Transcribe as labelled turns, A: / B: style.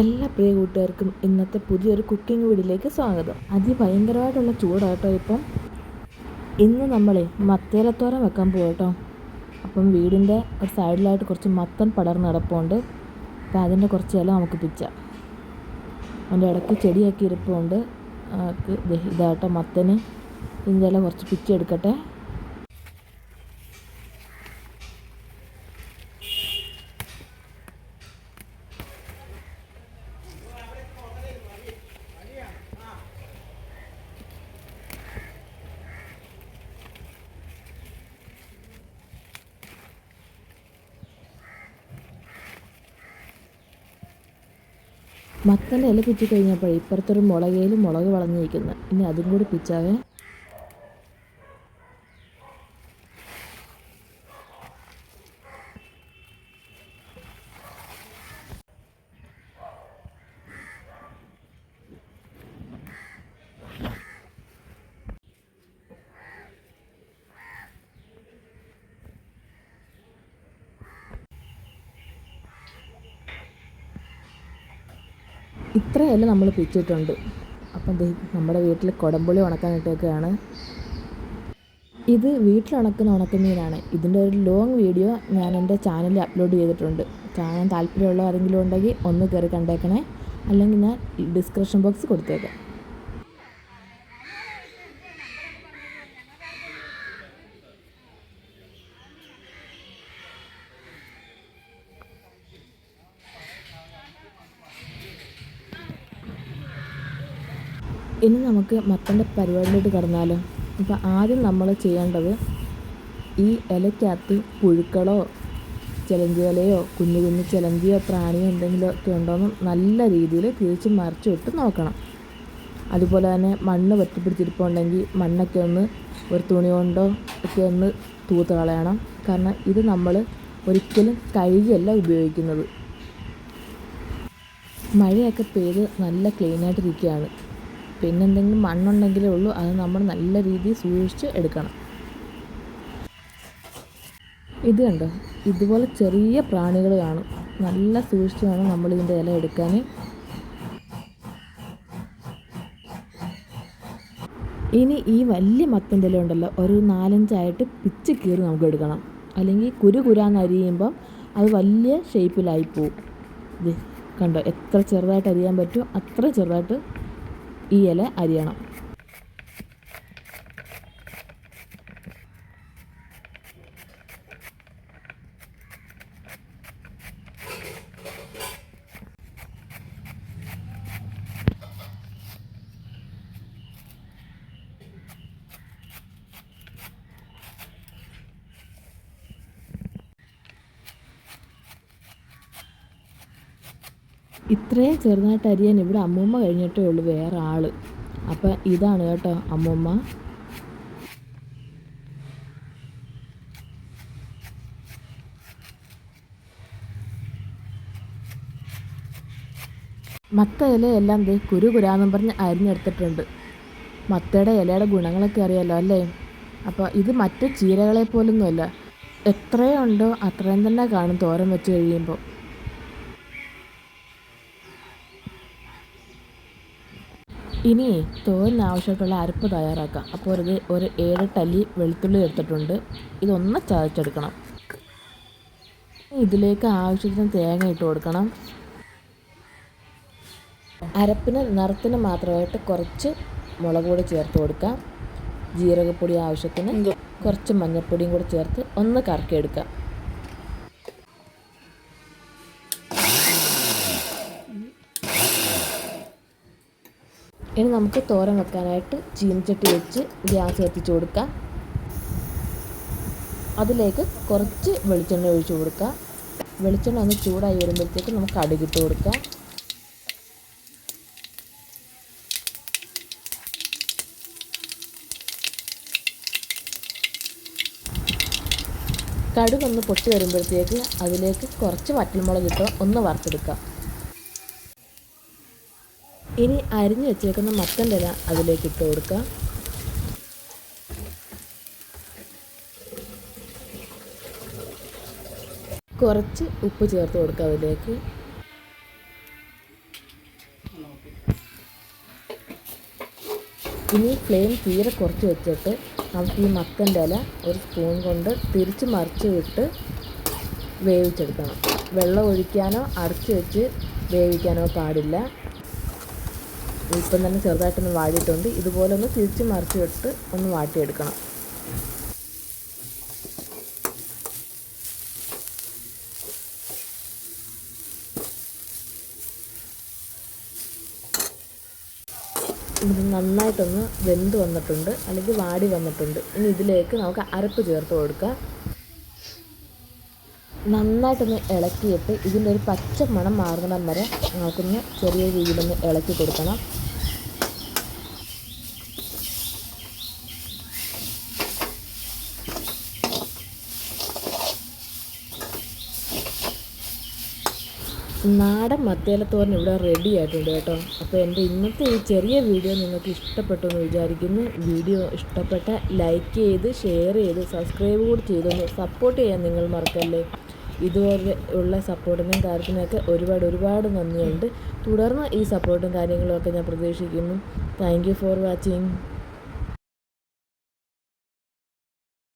A: എല്ലാ പ്രിയ കൂട്ടുകാർക്കും ഇന്നത്തെ പുതിയൊരു കുക്കിംഗ് വീഡിയോയിലേക്ക് സ്വാഗതം. അതിഭയങ്കരമായിട്ടുള്ള ചൂടാട്ടോ ഇപ്പം. ഇന്ന് നമ്മളെ മത്തേലത്തോരൻ വെക്കാൻ പോകട്ടോ അപ്പം വീടിന്റെ ഒരു സൈഡിലായിട്ട് കുറച്ച് മത്തൻ പടർന്ന് കിടപ്പുണ്ട്. അപ്പം അതിന്റെ കുറച്ച് ഇല നമുക്ക് പിച്ചാം. അതിന്റെ ഇടയ്ക്ക് ചെടിയാക്കി ഇരിപ്പുണ്ട്. ഇതാട്ടോ മത്തന്. ഇതിന്റെ ഇല കുറച്ച് പിച്ചെടുക്കട്ടെ. മത്തന്റെ ഇല പിച്ചി കഴിഞ്ഞപ്പോൾ ഇപ്പുറത്തൊരു മുളകയിലും മുളക് വളഞ്ഞിരിക്കുന്നു. ഇനി അതും കൂടി പിച്ചാവേ. ഇത്രയെല്ലാം നമ്മൾ പിച്ചിട്ടുണ്ട് അപ്പം നമ്മുടെ വീട്ടിൽ കുടംപുളി ഉണക്കാനിട്ടൊക്കെയാണ്. ഇത് വീട്ടിൽ ഉണക്കുന്ന ഉണക്കമീനാണ്. ഇതിന്റെ ഒരു ലോങ് വീഡിയോ ഞാൻ എന്റെ ചാനലിൽ അപ്ലോഡ് ചെയ്തിട്ടുണ്ട്. കാണാൻ താല്പര്യമുള്ള ആരെങ്കിലും ഉണ്ടെങ്കിൽ ഒന്ന് കയറി കണ്ടേക്കണേ. അല്ലെങ്കിൽ ഞാൻ ഡിസ്ക്രിപ്ഷൻ ബോക്സ് കൊടുത്തേക്കാം. ഇനി നമുക്ക് മത്തന്റെ പരിപാടിയിലോട്ട് കടന്നാലോ? അപ്പോൾ ആദ്യം നമ്മൾ ചെയ്യേണ്ടത് ഈ ഇലയ്ക്കകത്ത് പുഴുക്കളോ വലയോ കുഞ്ഞു കുഞ്ഞു ചിലഞ്ചിയോ പ്രാണിയോ എന്തെങ്കിലും ഒക്കെ ഉണ്ടോയെന്ന് നല്ല രീതിയിൽ തിരിച്ച് മറിച്ച് വിട്ട് നോക്കണം. അതുപോലെ തന്നെ മണ്ണ് പറ്റിപ്പിടിച്ചിരിപ്പുണ്ടെങ്കിൽ മണ്ണൊക്കെ ഒന്ന് ഒരു തുണി കൊണ്ടോ ഒക്കെ ഒന്ന് തൂത്ത് കളയണം. കാരണം ഇത് നമ്മൾ ഒരിക്കലും കഴുകിയല്ല ഉപയോഗിക്കുന്നത്. മഴയൊക്കെ പെയ്ത് നല്ല ക്ലീനായിട്ടിരിക്കുകയാണ്. പിന്നെ എന്തെങ്കിലും മണ്ണുണ്ടെങ്കിലേ ഉള്ളൂ. അത് നമ്മൾ നല്ല രീതിയിൽ സൂക്ഷിച്ച് എടുക്കണം. ഇത് കണ്ടോ? ഇതുപോലെ ചെറിയ പ്രാണികൾ കാണും. നല്ല സൂക്ഷിച്ച് വേണം നമ്മൾ ഇതിന്റെ ഇല എടുക്കാൻ. ഇനി ഈ വലിയ മത്തന്റെ ഇല ഉണ്ടല്ലോ ഒരു നാലഞ്ചായിട്ട് പിച്ച് കീറി നമുക്ക് എടുക്കണം. അല്ലെങ്കിൽ കുരു കുരാന്ന് അരിയുമ്പം അത് വലിയ ഷേപ്പിലായി പോവും. കണ്ടോ? എത്ര ചെറുതായിട്ട് അരിയാൻ പറ്റുമോ? അത്ര ചെറുതായിട്ട് ഈ ഇല അരിയണം. ഇത്രയും ചെറുതായിട്ട് അരിയാൻ ഇവിടെ അമ്മൂമ്മ കഴിഞ്ഞിട്ടേ ഉള്ളൂ വേറെ ആൾ അപ്പം ഇതാണ് കേട്ടോ അമ്മൂമ്മ. മത്ത ഇല എല്ലാം ദേ കുരു കുരാന്നും പറഞ്ഞ് അരിഞ്ഞെടുത്തിട്ടുണ്ട്. മത്തയുടെ ഇലയുടെ ഗുണങ്ങളൊക്കെ അറിയാലോ അല്ലേ? അപ്പോൾ ഇത് മറ്റ് ചീരകളെ പോലൊന്നുമല്ല. എത്രയുണ്ടോ അത്രയും തന്നെ കാണും തോരം വെച്ച് കഴിയുമ്പോൾ ഇനി തോരന് ആവശ്യമായിട്ടുള്ള അരപ്പ് തയ്യാറാക്കാം. അപ്പോൾ ഒരു ഒരു ഏഴെട്ട് അല്ലി വെളുത്തുള്ളി എടുത്തിട്ടുണ്ട്. ഇതൊന്ന് ചതച്ചെടുക്കണം. ഇതിലേക്ക് ആവശ്യത്തിന് തേങ്ങ ഇട്ട് കൊടുക്കണം. അരപ്പിന് നിറത്തിന് മാത്രമായിട്ട് കുറച്ച് മുളക് പൊടി ചേർത്ത് കൊടുക്കാം. ജീരകപ്പൊടി ആവശ്യത്തിന് കുറച്ച് മഞ്ഞൾപ്പൊടിയും കൂടി ചേർത്ത് ഒന്ന് കറക്കിയെടുക്കാം. ഇനി നമുക്ക് തോരൻ വെക്കാനായിട്ട് ചീനച്ചട്ടി വെച്ച് ഗ്യാസ് കത്തിച്ച് കൊടുക്കാം. അതിലേക്ക് കുറച്ച് വെളിച്ചെണ്ണ ഒഴിച്ചു കൊടുക്കാം. വെളിച്ചെണ്ണ ഒന്ന് ചൂടായി വരുമ്പോഴത്തേക്ക് നമുക്ക് അടുകിട്ട് കൊടുക്കാം. കടുകൊന്ന് പൊട്ടി വരുമ്പോഴത്തേക്ക് അതിലേക്ക് കുറച്ച് വറ്റൽമുളക് ഇട്ട് ഒന്ന് വറുത്തെടുക്കാം. ഇനി അരിഞ്ഞു വെച്ചേക്കുന്ന മത്തന്റെ ഇല അതിലേക്ക് ഇട്ട് കൊടുക്കുക കുറച്ച് ഉപ്പ് ചേർത്ത് കൊടുക്കുക അതിലേക്ക്. ഇനി ഫ്ലെയിം തീരെ കുറച്ച് വെച്ചിട്ട് നമുക്ക് ഈ മത്തന്റെ ഇല ഒരു സ്പൂൺ കൊണ്ട് തിരിച്ച് മറിച്ച് വിട്ട് വേവിച്ചെടുക്കണം. വെള്ളം ഒഴിക്കാനോ അടച്ച് വെച്ച് വേവിക്കാനോ പാടില്ല. ഇപ്പം തന്നെ ചെറുതായിട്ടൊന്ന് വാടിയിട്ടുണ്ട്. ഇതുപോലെ ഒന്ന് തിരിച്ച് മറിച്ച് വിട്ട് ഒന്ന് വാട്ടിയെടുക്കണം. ഇത് നന്നായിട്ടൊന്ന് വെന്ത് വന്നിട്ടുണ്ട്. അല്ലെങ്കിൽ വാടി വന്നിട്ടുണ്ട്. ഇനി ഇതിലേക്ക് നമുക്ക് അരപ്പ് ചേർത്ത് കൊടുക്കാം. നന്നായിട്ടൊന്ന് ഇളക്കിയിട്ട് ഇതിന്റെ ഒരു പച്ച മണം മാറുന്നിടം വരെ നമുക്കൊന്ന് ചെറിയ രീതിയിലൊന്ന് ഇളക്കി കൊടുക്കണം. നാടൻ മത്തേലത്തോരൻ ഇവിടെ റെഡി ആയിട്ടുണ്ട് കേട്ടോ. അപ്പോൾ എന്റെ ഇന്നത്തെ ഈ ചെറിയ വീഡിയോ നിങ്ങൾക്ക് ഇഷ്ടപ്പെട്ടു എന്ന് വിചാരിക്കുന്നു. വീഡിയോ ഇഷ്ടപ്പെട്ട ലൈക്ക് ചെയ്ത് ഷെയർ ചെയ്ത് സബ്സ്ക്രൈബ് കൂടി ചെയ്തൊന്ന് സപ്പോർട്ട് ചെയ്യാൻ നിങ്ങൾ മറക്കല്ലേ? ഇതുവരെ ഉള്ള സപ്പോർട്ടിനും കാര്യത്തിനൊക്കെ ഒരുപാട് ഒരുപാട് നന്ദിയുണ്ട്. തുടർന്ന് ഈ സപ്പോർട്ടും കാര്യങ്ങളും ഒക്കെ ഞാൻ പ്രതീക്ഷിക്കുന്നു. Thank you for watching